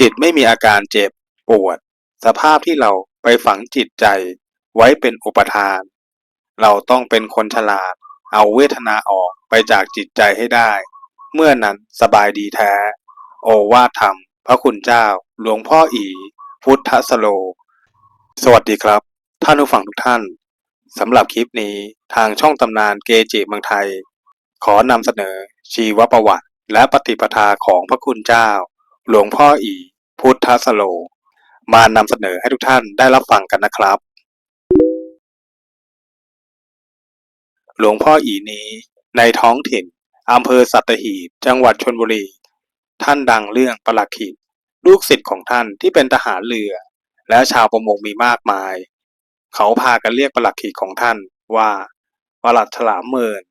จิตไม่มีอาการเจ็บปวด สภาพที่เราไปฝังจิตใจไว้เป็นอุปทาน เราต้องเป็นคนฉลาด เอาเวทนาออกไปจากจิตใจให้ได้ เมื่อนั้นสบายดีแท้ โอวาทธรรม พระคุณเจ้า หลวงพ่ออี พุทธสโล สวัสดีครับ ท่านผู้ฟังทุกท่านสำหรับคลิปนี้ทางช่องตำนานเกจิเมืองไทย ขอนำเสนอชีวประวัติและปฏิปทาของพระคุณเจ้า หลวงพ่ออีพุทธสโล มานำเสนอให้ทุกท่านได้รับฟังกันนะครับ หลวงพ่ออีนี้ในท้องถิ่นอำเภอสัตหีบจังหวัดชลบุรี ท่านดังเรื่องประหลัดขิกลูกศิษย์ของท่านที่เป็นทหารเรือ และชาวประมงมีมากมาย เขาพากันเรียกประหลัดขิกของท่านว่าประหลัดฉลามเมิน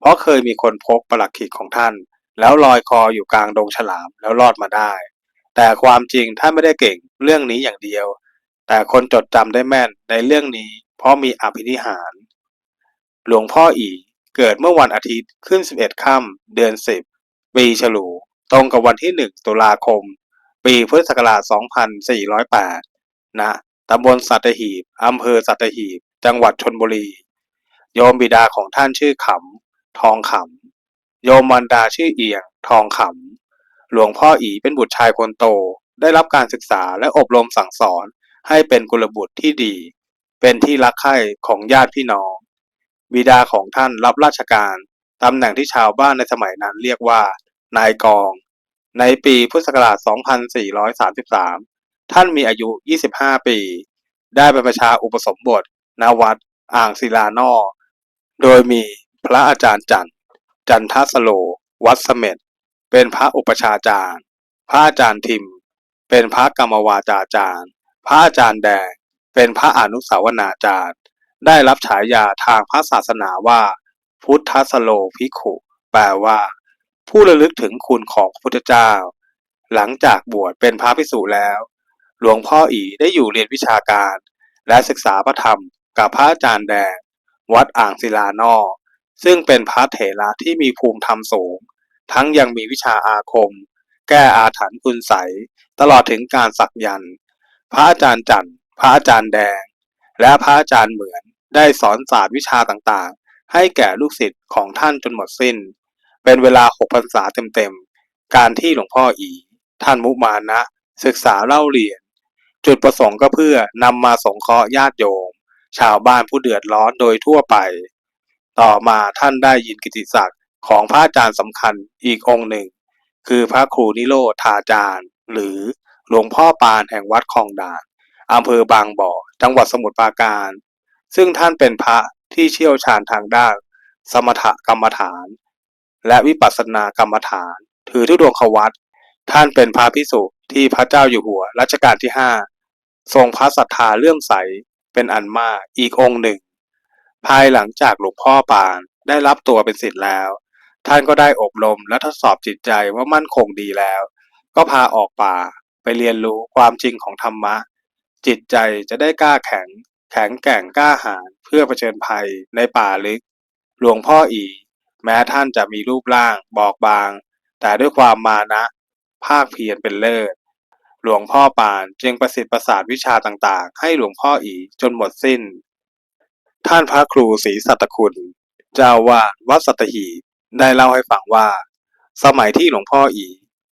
เพราะเคยมีคนพบประหลัดขิกของท่าน แล้วลอยคออยู่กลางดงฉลามแล้วรอดมาได้ แต่ความจริงท่านไม่ได้เก่งเรื่องนี้อย่างเดียว แต่คนจดจำได้แม่นในเรื่องนี้ เพราะมีอภินิหาร หลวงพ่ออีเกิดเมื่อวันอาทิตย์ขึ้น 11 ค่ำเดือน 10 ปีฉลู ตรงกับวันที่ 1 ตุลาคม ปีพุทธศักราช 2408ณตำบลสัตหีบอำเภอสัตหีบ จังหวัดชนบุรี โยมบิดาของท่านชื่อขำ ทองขำ โยมมารดาชื่อเอียง ทองขำ หลวงพ่ออีเป็นบุตรชายคนโต ได้รับการศึกษาและอบรมสั่งสอน ให้เป็นกุลบุตรที่ดี เป็นที่รักใคร่ของญาติพี่น้อง บิดาของท่านรับราชการตำแหน่งที่ชาวบ้านในสมัยนั้นเรียกว่า นายกอง ในปีพุทธศักราช 2433 ท่านมีอายุ 25 ปี ได้บรรพชาอุปสมบทณวัดอ่างศิลานอ โดยมีพระอาจารย์จันทร์ จันทสโล วัดเสม็ดเป็นพระอุปชาจารย์ พระอาจารย์ทิม เป็นพระกรรมวาจาจารย์ พระอาจารย์แดง เป็นพระอนุสาวนาจารย์ ได้รับฉายาทางพระศาสนาว่า พุทธสโลภิกขุแปลว่า ผู้ระลึกถึงคุณของพระพุทธเจ้า หลังจากบวชเป็นพระภิกษุแล้ว หลวงพ่ออีได้อยู่เรียนวิชาการ และศึกษาพระธรรมกับพระอาจารย์แดง วัดอ่างศิลานอก ซึ่งเป็นพระเถระที่มีภูมิธรรมสูง ทั้งยังมีวิชาอาคม แก้อาถรรพ์คุณใสตลอดถึงการสักยันต์พระอาจารย์จันทร์พระอาจารย์แดง และพระอาจารย์เหมือนได้สอนศาสตร์วิชาต่างๆ ให้แก่ลูกศิษย์ของท่านจนหมดสิ้น เป็นเวลาหกพรรษาเต็มๆ การที่หลวงพ่ออี ท่านมุมานะ ศึกษาเล่าเรียน จุดประสงค์ก็เพื่อนำมาสงเคราะห์ญาติโยม ชาวบ้านผู้เดือดร้อนโดยทั่วไป ต่อมาท่านได้ยินกิติศักดิ์ของพระอาจารย์สำคัญอีกองค์หนึ่ง คือพระครูนิโรธาจารย์ หรือหลวงพ่อปานแห่งวัดคลองด่านอำเภอบางบ่อ จังหวัดสมุทรปราการ ซึ่งท่านเป็นพระที่เชี่ยวชาญทางด้าน สมถกรรมฐาน และวิปัสสนากรรมฐาน ถือทุดวงควัตท่านเป็นพระพิสุที่พระเจ้าอยู่หัวรัชกาลที่ห้าทรงพระศรัทธาเลื่อมใสเป็นอันมากอีกองค์หนึ่ง ภายหลังจากหลวงพ่อปานได้รับตัวเป็นศิษย์แล้ว ท่านก็ได้อบรมและทดสอบจิตใจว่ามั่นคงดีแล้ว ก็พาออกป่าไปเรียนรู้ความจริงของธรรมะ จิตใจจะได้กล้าแข็ง แข็งแกร่งกล้าหาญเพื่อเผชิญภัยในป่าลึก หลวงพ่ออี แม้ท่านจะมีรูปร่างบอบบาง แต่ด้วยความมานะ ภาคเพียรเป็นเลิศหลวงพ่อปานจึงประสิทธิ์ประสาทวิชาต่างๆ ให้หลวงพ่ออีจนหมดสิ้น ท่านพระครูศรีสัตคุณ เจ้าวาดวัดสัตหี ได้เล่าให้ฟังว่า สมัยที่หลวงพ่ออี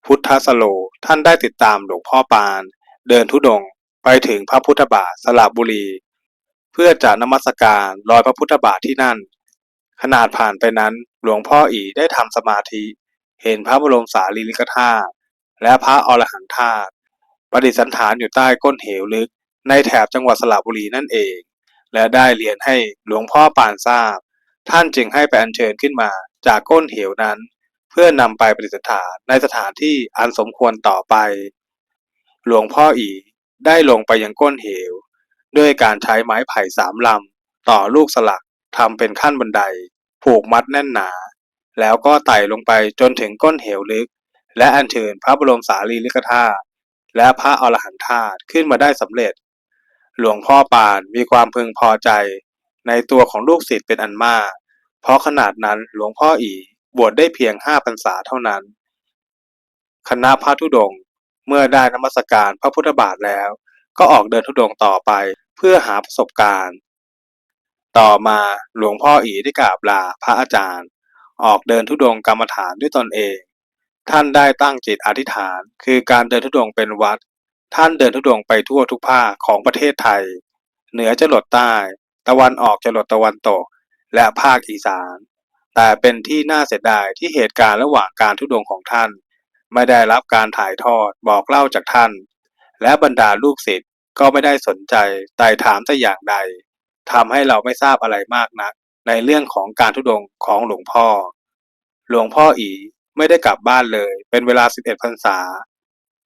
พุทธสโลท่านได้ติดตามหลวงพ่อปาน เดินทุดงค์ไปถึงพระพุทธบาทสระบุรี เพื่อจะนมัสการรอยพระพุทธบาทที่นั่น ขนาดผ่านไปนั้นหลวงพ่ออีได้ทำสมาธิ เห็นพระบรมสารีริกธาตุและพระอรหันตธาตุประดิษฐานอยู่ใต้ก้นเหวลึกในแถบจังหวัดสระบุรีนั่นเอง และได้เรียนให้หลวงพ่อปานทราบ ท่านจึงให้ไปอัญเชิญขึ้นมาจากก้นเหวนั้น เพื่อนำไปประดิษฐานในสถานที่อันสมควรต่อไป หลวงพ่ออีได้ลงไปยังก้นเหว ด้วยการใช้ไม้ไผ่สามลำต่อลูกสลักทำเป็นขั้นบันได ผูกมัดแน่นหนา แล้วก็ไต่ลงไปจนถึงก้นเหวลึก และอัญเชิญพระบรมสารีริกธาตุและพระอรหันธาตุขึ้นมาได้สำเร็จ หลวงพ่อปานมีความพึงพอใจในตัวของลูกศิษย์เป็นอันมาก เพราะขนาดนั้นหลวงพ่ออีบวชได้เพียงห้าพรรษาเท่านั้น คณะพระธุดงค์เมื่อได้นมัสการพระพุทธบาทแล้ว ก็ออกเดินธุดงค์ต่อไปเพื่อหาประสบการณ์ ต่อมาหลวงพ่ออีได้กราบลาพระอาจารย์ ออกเดินธุดงค์กรรมฐานด้วยตนเอง ท่านได้ตั้งจิตอธิษฐาน คือการเดินธุดงค์เป็นวัด ท่านเดินธุดงไปทั่วทุกภาคของประเทศไทย เหนือจะหลดใต้ ตะวันออกจะหลดตะวันตก และภาคอีสาน แต่เป็นที่น่าเสียดายที่เหตุการณ์ระหว่างการทุดงของท่าน ไม่ได้รับการถ่ายทอดบอกเล่าจากท่าน และบรรดาลูกศิษย์ก็ไม่ได้สนใจไต่ถามแต่อย่างใดทำให้เราไม่ทราบอะไรมากนัก ในเรื่องของการทุดงของหลวงพ่อ หลวงพ่ออีไม่ได้กลับบ้านเลย เป็นเวลา 11พรรษา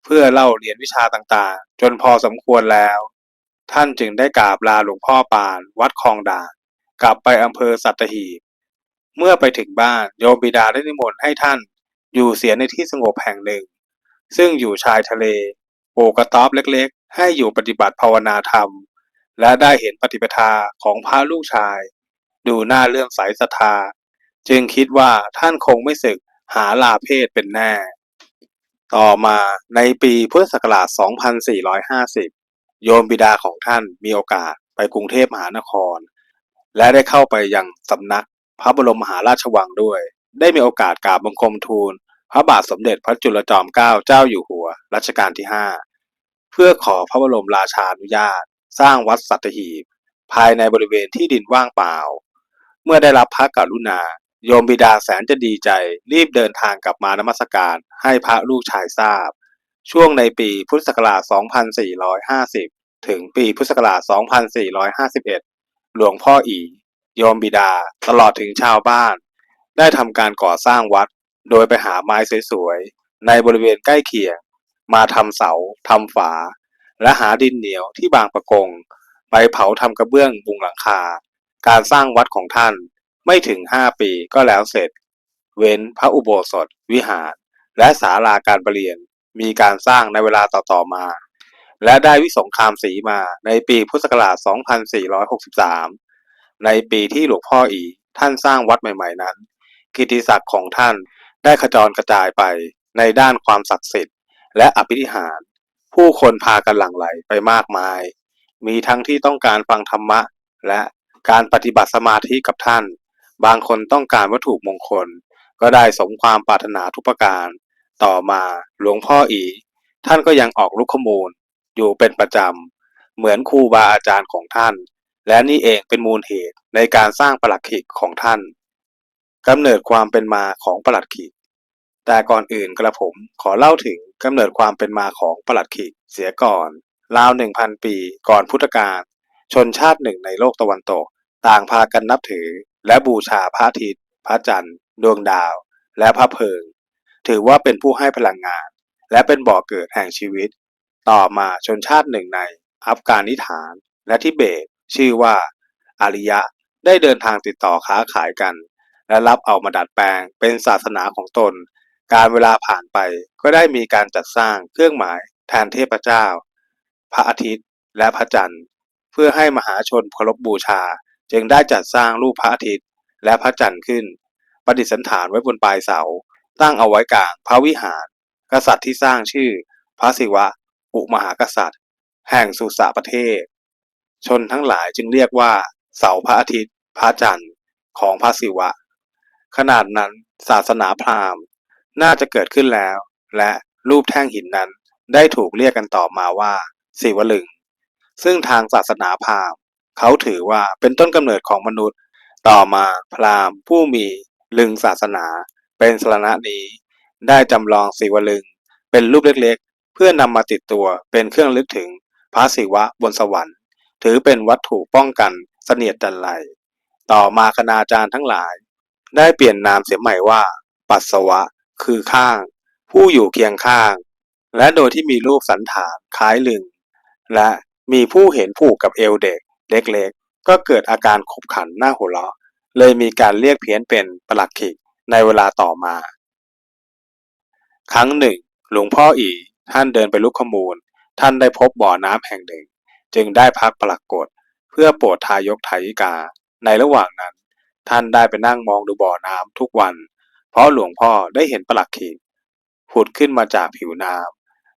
เพื่อเล่าเรียนวิชาต่างๆ จนพอสมควรแล้ว ท่านจึงได้กราบลาหลวงพ่อปาน วัดคลองด่าน กลับไปอำเภอสัตหีบ เมื่อไปถึงบ้านโยมบิดาได้นิมนต์ให้ท่านอยู่เสียในที่สงบแห่งหนึ่ง ซึ่งอยู่ชายทะเลปลูกระต๊อบเล็กๆ ให้อยู่ปฏิบัติภาวนาธรรม และได้เห็นปฏิปทาของพระลูกชาย ดูหน้าเลื่อมใสศรัทธา จึงคิดว่าท่านคงไม่สึกหาลาเพศเป็นแน่ ต่อมาในปีพุทธศักราช 2450 โยมบิดาของท่านมีโอกาสไปกรุงเทพมหานคร และได้เข้าไปยังสำนักพระบรมมหาราชวังด้วย ได้มีโอกาสกราบบังคมทูล พระบาทสมเด็จพระจุลจอมเกล้าเจ้าอยู่หัวรัชกาลที่ 5 เพื่อขอพระบรมราชานุญาต สร้างวัดสัตหีบ ภายในบริเวณที่ดินว่างเปล่า เมื่อได้รับพระกรุณา โยมบิดาแสนจะดีใจรีบเดินทางกลับมานมัสการให้พระลูกชายทราบ ช่วงในปีพุทธศักราช 2450 ถึงปีพุทธศักราช 2451 หลวงพ่ออี โยมบิดาตลอดถึงชาวบ้าน ได้ทำการก่อสร้างวัด โดยไปหาไม้สวยๆ ในบริเวณใกล้เคียง มาทำเสาทำฝา และหาดินเหนียวที่บางประกง ไปเผาทำกระเบื้องบุงหลังคา การสร้างวัดของท่าน ไม่ถึง5ปีก็แล้วเสร็จ เว้นพระอุโบสถ วิหาร และศาลาการประเรียนมีการสร้างในเวลาต่อๆมา และได้วิสงครามสีมาในปีพุทธศักราช 2463 ในปีที่หลวงพ่ออีท่านสร้างวัดใหม่ๆนั้น กิตติศักดิ์ของท่านได้ขจรกระจายไปในด้านความศักดิ์สิทธิ์ และอภิธิหาร ผู้คนพากันหลั่งไหลไปมากมาย มีทั้งที่ต้องการฟังธรรมะ และการปฏิบัติสมาธิกับท่าน บางคนต้องการวัตถุมงคล ก็ได้สมความปรารถนาทุกประการ ต่อมาหลวงพ่ออี ท่านก็ยังออกลุกขมูล อยู่เป็นประจำ เหมือนครูบาอาจารย์ของท่าน และนี่เองเป็นมูลเหตุในการสร้างปลักขิกของท่านกำเนิดความเป็นมาของปลัดขิก แต่ก่อนอื่นกระผมขอเล่าถึงกำเนิดความเป็นมาของปลัดขิกเสียก่อนราวหนึ่งพันปีก่อนพุทธกาลชนชาติหนึ่งในโลกตะวันตก ต่างพากันนับถือ และบูชาพระอาทิตย์ พระจันทร์ ดวงดาว และพระเพลิง ถือว่าเป็นผู้ให้พลังงาน และเป็นบ่อเกิดแห่งชีวิต ต่อมาชนชาติหนึ่งในอัฟกานิสถาน และทิเบต ชื่อว่าอาริยะได้เดินทางติดต่อค้าขายกัน และรับเอามาดัดแปลงเป็นศาสนาของตน การเวลาผ่านไปก็ได้มีการจัดสร้างเครื่องหมายแทนเทพเจ้า พระอาทิตย์และพระจันทร์ เพื่อให้มหาชนเคารพบูชา จึงได้จัดสร้างรูปพระอาทิตย์และพระจันทร์ขึ้น ประดิษฐานไว้บนปลายเสา ตั้งเอาไว้กลางพระวิหาร กษัตริย์ที่สร้างชื่อ พระศิวะ อุมหากษัตริย์ แห่งสุสาประเทศ ชนทั้งหลายจึงเรียกว่า เสาพระอาทิตย์ พระจันทร์ของพระศิวะ ขนาดนั้นศาสนาพราหมณ์ น่าจะเกิดขึ้นแล้ว และรูปแท่งหินนั้นได้ถูกเรียกกันต่อมาว่าศิวลึง ซึ่งทางศาสนาพราหมณ์ เขาถือว่าเป็นต้นกำเนิดของมนุษย์ ต่อมาพราหมณ์ผู้มีลึงศาสนา เป็นสรณะนี้ ได้จำลองศิวลึง เป็นรูปเล็กๆ เพื่อนำมาติดตัวเป็นเครื่องลึกถึงพระศิวะบนสวรรค์ ถือเป็นวัตถุป้องกันเสนียดจันไรต่อมาคณาจารย์ทั้งหลาย ได้เปลี่ยนนามเสียใหม่ว่า ปัสสวะ คือข้าง ผู้อยู่เคียงข้าง และโดยที่มีรูปสันฐานคล้ายลึง และมีผู้เห็นผูกกับเอวเด็ก เล็กๆ ก็เกิดอาการขบขันหน้าหัวเราะ เลยมีการเรียกเพี้ยนเป็นปลักขิกในเวลาต่อมา ครั้งหนึ่ง หลวงพ่ออีท่านเดินไปลุกขมูล ท่านได้พบบ่อน้ำแห่งหนึ่ง จึงได้พักปลักกฏเพื่อโปรดทายกทายิกา ในระหว่างนั้น ท่านได้ไปนั่งมองดูบ่อน้ำทุกวัน เพราะหลวงพ่อได้เห็นปลักขิกผุดขึ้นมาจากผิวน้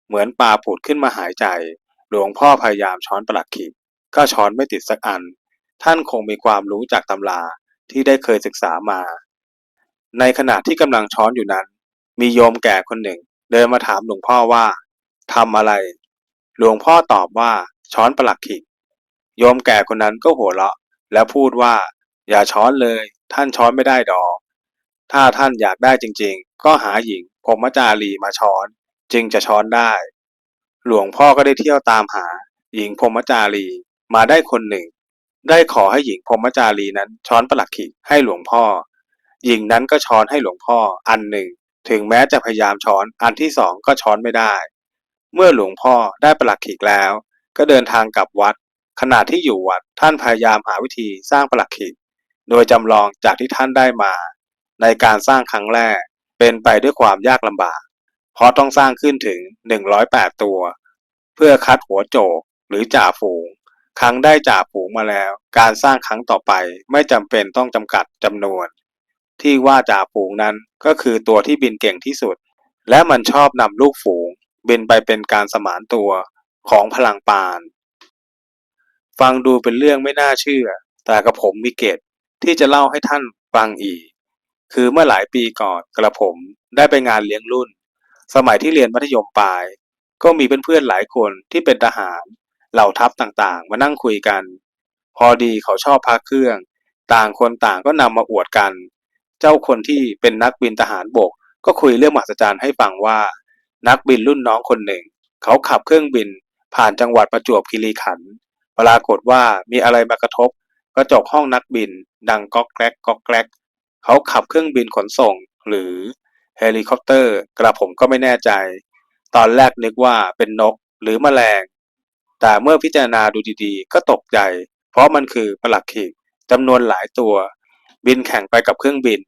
เหมือนปลาผุดขึ้นมาหายใจ หลวงพ่อพยายามช้อนประหลัดขีด ก็ช้อนไม่ติดสักอัน ท่านคงมีความรู้จากตำราที่ได้เคยศึกษามา ในขณะที่กำลังช้อนอยู่นั้น มีโยมแก่คนหนึ่ง เดินมาถามหลวงพ่อว่าทำอะไร หลวงพ่อตอบว่าช้อนประหลัดขีดโยมแก่คนนั้นก็หัวเราะ แล้วพูดว่า อย่าช้อนเลย ท่านช้อนไม่ได้ดอก ถ้าท่านอยากได้จริง ๆ ก็หาหญิงพรมจารีมาช้อน จึงจะช้อนได้ หลวงพ่อก็ได้เที่ยวตามหา หญิงพรมจารี มาได้คนหนึ่ง ได้ขอให้หญิงพรมจารีนั้นช้อนประหลัดขีดให้หลวงพ่อ หญิงนั้นก็ช้อนให้หลวงพ่ออันหนึ่ง ถึงแม้จะพยายามช้อนอันที่สองก็ช้อนไม่ได้ เมื่อหลวงพ่อได้ประหลัดขีดแล้ว ก็เดินทางกลับวัด ขณะที่อยู่วัดท่านพยายามหาวิธีสร้างประหลัดขีดโดยจำลองจากที่ท่านได้มา ในการสร้างครั้งแรกเป็นไปด้วยความยากลำบาก เพราะต้องสร้างขึ้นถึง 108 ตัว เพื่อคัดหัวโจกหรือจ่าฝูง ครั้งได้จ่าฝูงมาแล้ว การสร้างครั้งต่อไปไม่จำเป็นต้องจำกัดจำนวน ที่ว่าจ่าฝูงนั้นก็คือตัวที่บินเก่งที่สุด และมันชอบนำลูกฝูง บินไปเป็นการสมานตัวของพลังปาน ฟังดูเป็นเรื่องไม่น่าเชื่อ แต่กระผมมีเกตที่จะเล่าให้ท่านฟังอีก คือเมื่อหลายปีก่อนกระผมได้ไปงานเลี้ยงรุ่น สมัยที่เรียนมัธยมปลาย ก็มีเพื่อนๆหลายคนที่เป็นทหาร เหล่าทัพต่างๆ มานั่งคุยกัน พอดีเขาชอบพักเครื่อง ต่างคนต่างก็นำมาอวดกัน เจ้าคนที่เป็นนักบินทหารบก ก็คุยเรื่องมหัศจรรย์ให้ฟังว่า นักบินรุ่นน้องคนหนึ่ง เขาขับเครื่องบินผ่านจังหวัดประจวบคีรีขันธ์ปรากฏว่ามีอะไรมากระทบ กระจกห้องนักบิน ดังก๊อกแกรกก๊อกแกรกเขาขับเครื่องบินขนส่ง หรือเฮลิคอปเตอร์ กระผมก็ไม่แน่ใจ ตอนแรกนึกว่าเป็นนกหรือแมลง แต่เมื่อพิจารณาดูดีๆ ก็ตกใจ เพราะมันคือปลักขีดจำนวนหลายตัว บินแข่งไปกับเครื่องบิน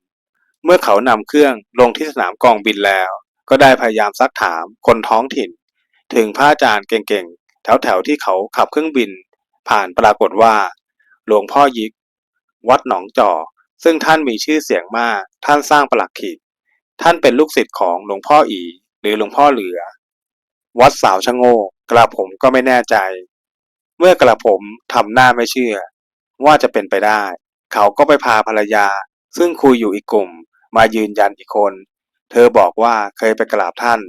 เมื่อเขานำเครื่องลงที่สนามกองบินแล้ว ก็ได้พยายามซักถามคนท้องถิ่น ถึงพระอาจารย์เก่งๆ แถวๆที่เขาขับเครื่องบิน ผ่านปรากฏว่า หลวงพ่อยิก วัดหนองจอซึ่งท่านมีชื่อเสียงมาก ท่านสร้างปลักขีดท่านเป็นลูกศิษย์ของหลวงพ่ออี หรือหลวงพ่อเหลือ วัดสาวชะโงก กระผมก็ไม่แน่ใจ เมื่อกระผมทำหน้าไม่เชื่อ ว่าจะเป็นไปได้ เขาก็ไปพาภรรยา ซึ่งคุยอยู่อีกกลุ่ม มายืนยันอีกคน เธอบอกว่าเคยไปกราบท่าน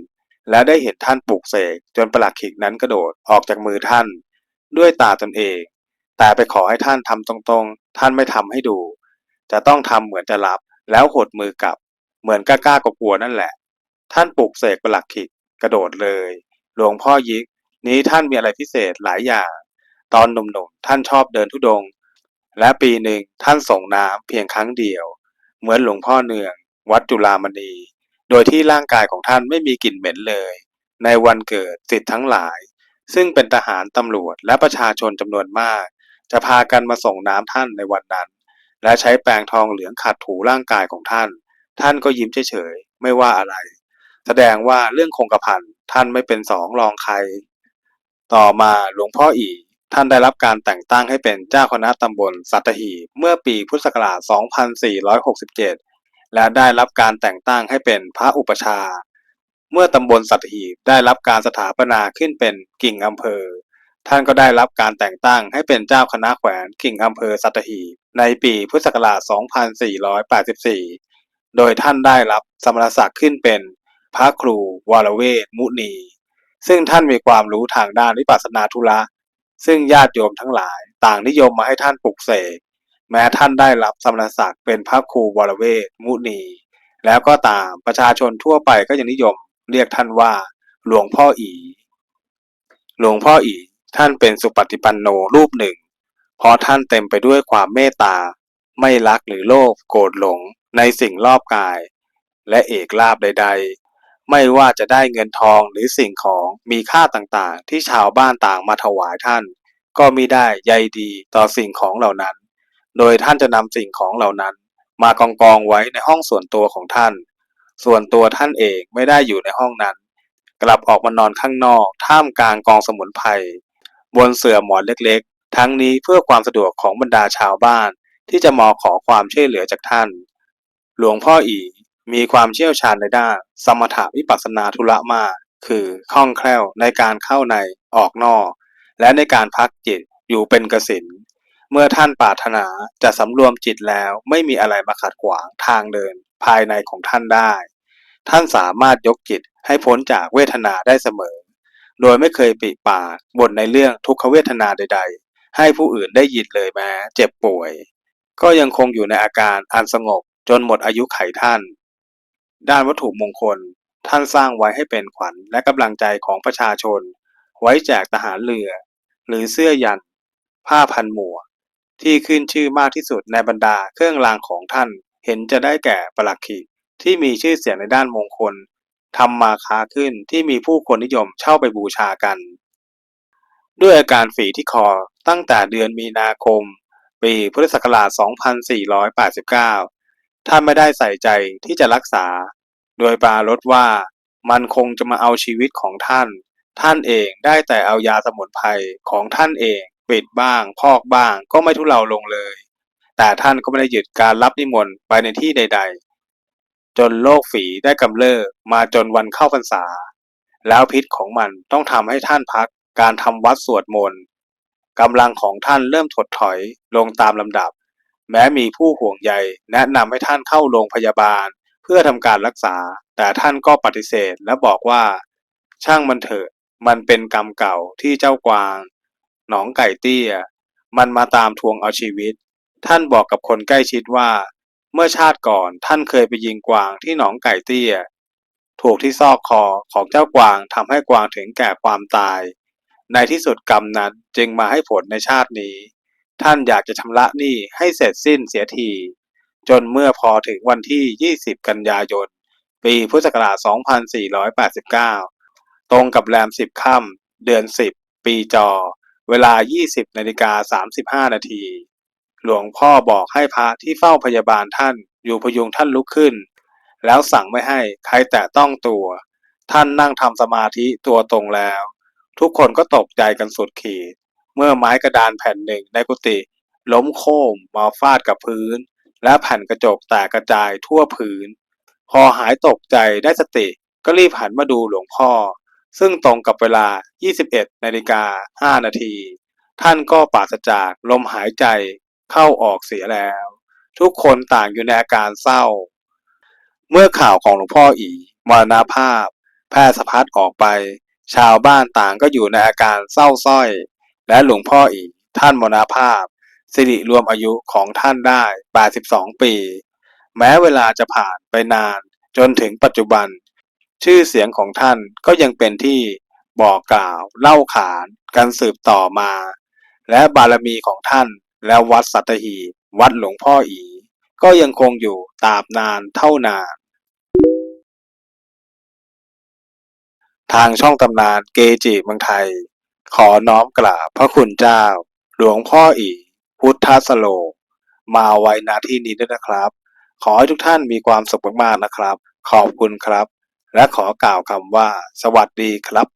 และได้เห็นท่านปลูกเสกจนประหลัดขิกนั้นกระโดดออกจากมือท่าน ด้วยตาตนเอง แต่ไปขอให้ท่านทำตรงๆ ท่านไม่ทำให้ดู จะต้องทำเหมือนจะรับแล้วหดมือกลับ เหมือนกล้าๆกลัวๆนั่นแหละ ท่านปลูกเสกประหลัดขิกกระโดดเลย หลวงพ่อยิก นี้ท่านมีอะไรพิเศษหลายอย่าง ตอนหนุ่มๆท่านชอบเดินทุดง และปีหนึ่งท่านส่งน้ำเพียงครั้งเดียว เหมือนหลวงพ่อเนือง วัดจุฬามณี โดยที่ร่างกายของท่านไม่มีกลิ่นเหม็นเลย ในวันเกิดสิทธิ์ทั้งหลาย ซึ่งเป็นทหารตำรวจและประชาชนจำนวนมาก จะพากันมาส่งน้ำท่านในวันนั้น และใช้แปรงทองเหลืองขัดถูร่างกายของท่าน ท่านก็ยิ้มเฉยๆไม่ว่าอะไร แสดงว่าเรื่องคงกระพันท่านไม่เป็นสองรองใคร ต่อมาหลวงพ่ออีท่านได้รับการแต่งตั้งให้เป็นเจ้าคณะตำบลสัตหีบเมื่อปีพุทธศักราช 2467 และได้รับการแต่งตั้งให้เป็นพระอุปชา เมื่อตำบลสัตหีบได้รับการสถาปนาขึ้นเป็นกิ่งอำเภอ ท่านก็ได้รับการแต่งตั้งให้เป็นเจ้าคณะแขวนกิ่งอำเภอสัตหีบในปีพุทธศักราช 2484 โดยท่านได้รับสมณศักดิ์ขึ้นเป็นพระครูวรเวทมุนี ซึ่งท่านมีความรู้ทางด้านวิปัสสนาธุระ ซึ่งญาติโยมทั้งหลาย ต่างนิยมมาให้ท่านปลุกเสกแม้ท่านได้รับสมณศักดิ์เป็นพระครูวรเวทมุนี แล้วก็ตามประชาชนทั่วไปก็ยังนิยมเรียกท่านว่า หลวงพ่ออี หลวงพ่ออีท่านเป็นสุปฏิปันโนรูปหนึ่ง เพราะท่านเต็มไปด้วยความเมตตา ไม่รักหรือโลภโกรธหลงในสิ่งรอบกาย และเอกลาภใด ไม่ว่าจะได้เงินทองหรือสิ่งของมีค่าต่างๆ ที่ชาวบ้านต่างมาถวายท่าน ก็มิได้ใยดีต่อสิ่งของเหล่านั้น โดยท่านจะนำสิ่งของเหล่านั้น มากองกองๆไว้ในห้องส่วนตัวของท่าน ส่วนตัวท่านเองไม่ได้อยู่ในห้องนั้น กลับออกมานอนข้างนอก ท่ามกลางกองสมุนไพรบนเสื่อหมอนเล็กๆ ทั้งนี้เพื่อความสะดวกของบรรดาชาวบ้านที่จะมาขอความช่วยเหลือจากท่าน หลวงพ่ออี มีความเชี่ยวชาญในด้านสมถะวิปัสสนาธุระมาก คือคล่องแคล่วในการเข้าในออกนอก และในการพักจิตอยู่เป็นกสินเมื่อท่านปรารถนาจะสำรวมจิตแล้วไม่มีอะไรมาขัดขวางทางเดินภายในของท่านได้ ท่านสามารถยกจิตให้พ้นจากเวทนาได้เสมอ โดยไม่เคยปิปากบ่นในเรื่องทุกขเวทนาใด ๆ ให้ผู้อื่นได้ยินเลยแม้เจ็บป่วย ก็ยังคงอยู่ในอาการอันสงบจนหมดอายุไขท่าน ด้านวัตถุมงคล ท่านสร้างไว้ให้เป็นขวัญและกำลังใจของประชาชน ไว้แจกทหารเรือ หรือเสื้อยัน ผ้าพันหมวกที่ขึ้นชื่อมากที่สุดในบรรดาเครื่องรางของท่านเห็นจะได้แก่ปลักขิที่มีชื่อเสียงในด้านมงคลทำมาค้าขึ้นที่มีผู้คนนิยมเช่าไปบูชากัน ด้วยอาการฝีที่คอตั้งแต่เดือนมีนาคม ปีพุทธศักราช 2489 ท่านไม่ได้ใส่ใจที่จะรักษา โดยปรารถว่ามันคงจะมาเอาชีวิตของท่าน ท่านเองได้แต่เอายาสมุนไพรของท่านเองปิดบ้าง พอกบ้างก็ไม่ทุเลาลงเลย แต่ท่านก็ไม่ได้หยุดการรับนิมนต์ไปในที่ใด ๆ จนโรคฝีได้กำเริบมาจนวันเข้าพรรษา แล้วพิษของมันต้องทำให้ท่านพักการทำวัดสวดมนต์กำลังของท่านเริ่มถดถอยลงตามลำดับ แม้มีผู้ห่วงใยแนะนำให้ท่านเข้าโรงพยาบาล เพื่อทำการรักษา แต่ท่านก็ปฏิเสธและบอกว่า ช่างมันเถอะ มันเป็นกรรมเก่าที่เจ้ากวาง หนองไก่เตี้ย มันมาตามทวงเอาชีวิต ท่านบอกกับคนใกล้ชิดว่า เมื่อชาติก่อนท่านเคยไปยิงกวางที่หนองไก่เตี้ย ถูกที่ซอกคอของเจ้ากวางทำให้กวางถึงแก่ความตาย ในที่สุดกรรมนั้นจึงมาให้ผลในชาตินี้ ท่านอยากจะชำระหนี้ให้เสร็จสิ้นเสียที จนเมื่อพอถึงวันที่ 20 กันยายน ปีพุทธศักราช 2489 ตรงกับแรม 10 ค่ำเดือน 10 ปีจอ เวลา 20นาฬิกา35 นาที หลวงพ่อบอกให้พระที่เฝ้าพยาบาลท่านอยู่พยุงท่านลุกขึ้น แล้วสั่งไม่ให้ใครแตะต้องตัว ท่านนั่งทำสมาธิตัวตรงแล้ว ทุกคนก็ตกใจกันสุดขีด เมื่อไม้กระดานแผ่นหนึ่งในกุฏิล้มโค่มมาฟาดกับพื้น และแผ่นกระจกแตกกระจายทั่วพื้น พอหายตกใจได้สติก็รีบหันมาดูหลวงพ่อ ซึ่งตรงกับเวลา 21นาฬิกา5นาที ท่านก็ปราศจากลมหายใจเข้าออกเสียแล้ว ทุกคนต่างอยู่ในอาการเศร้า เมื่อข่าวของหลวงพ่ออีมรณภาพ แพร่สะพัดออกไป ชาวบ้านต่างก็อยู่ในอาการเศร้าส้อย และหลวงพ่ออีท่านมรณภาพ สิริรวมอายุของท่านได้ 82 ปี แม้เวลาจะผ่านไปนานจนถึงปัจจุบัน ชื่อเสียงของท่านก็ยังเป็นที่บอกกล่าวเล่าขานกันสืบต่อมา และบารมีของท่านและวัดสัตหีบวัดหลวงพ่ออี ก็ยังคงอยู่ตราบนานเท่านาน ทางช่องตำนานเกจิเมืองไทย ขอน้อมกราบพระคุณเจ้า หลวงพ่ออีพุทธสโล มาไว้ณที่นี้ด้วยนะครับ ขอให้ทุกท่านมีความสุขมากๆนะครับ ขอบคุณครับ และขอกล่าวคำว่า สวัสดีครับ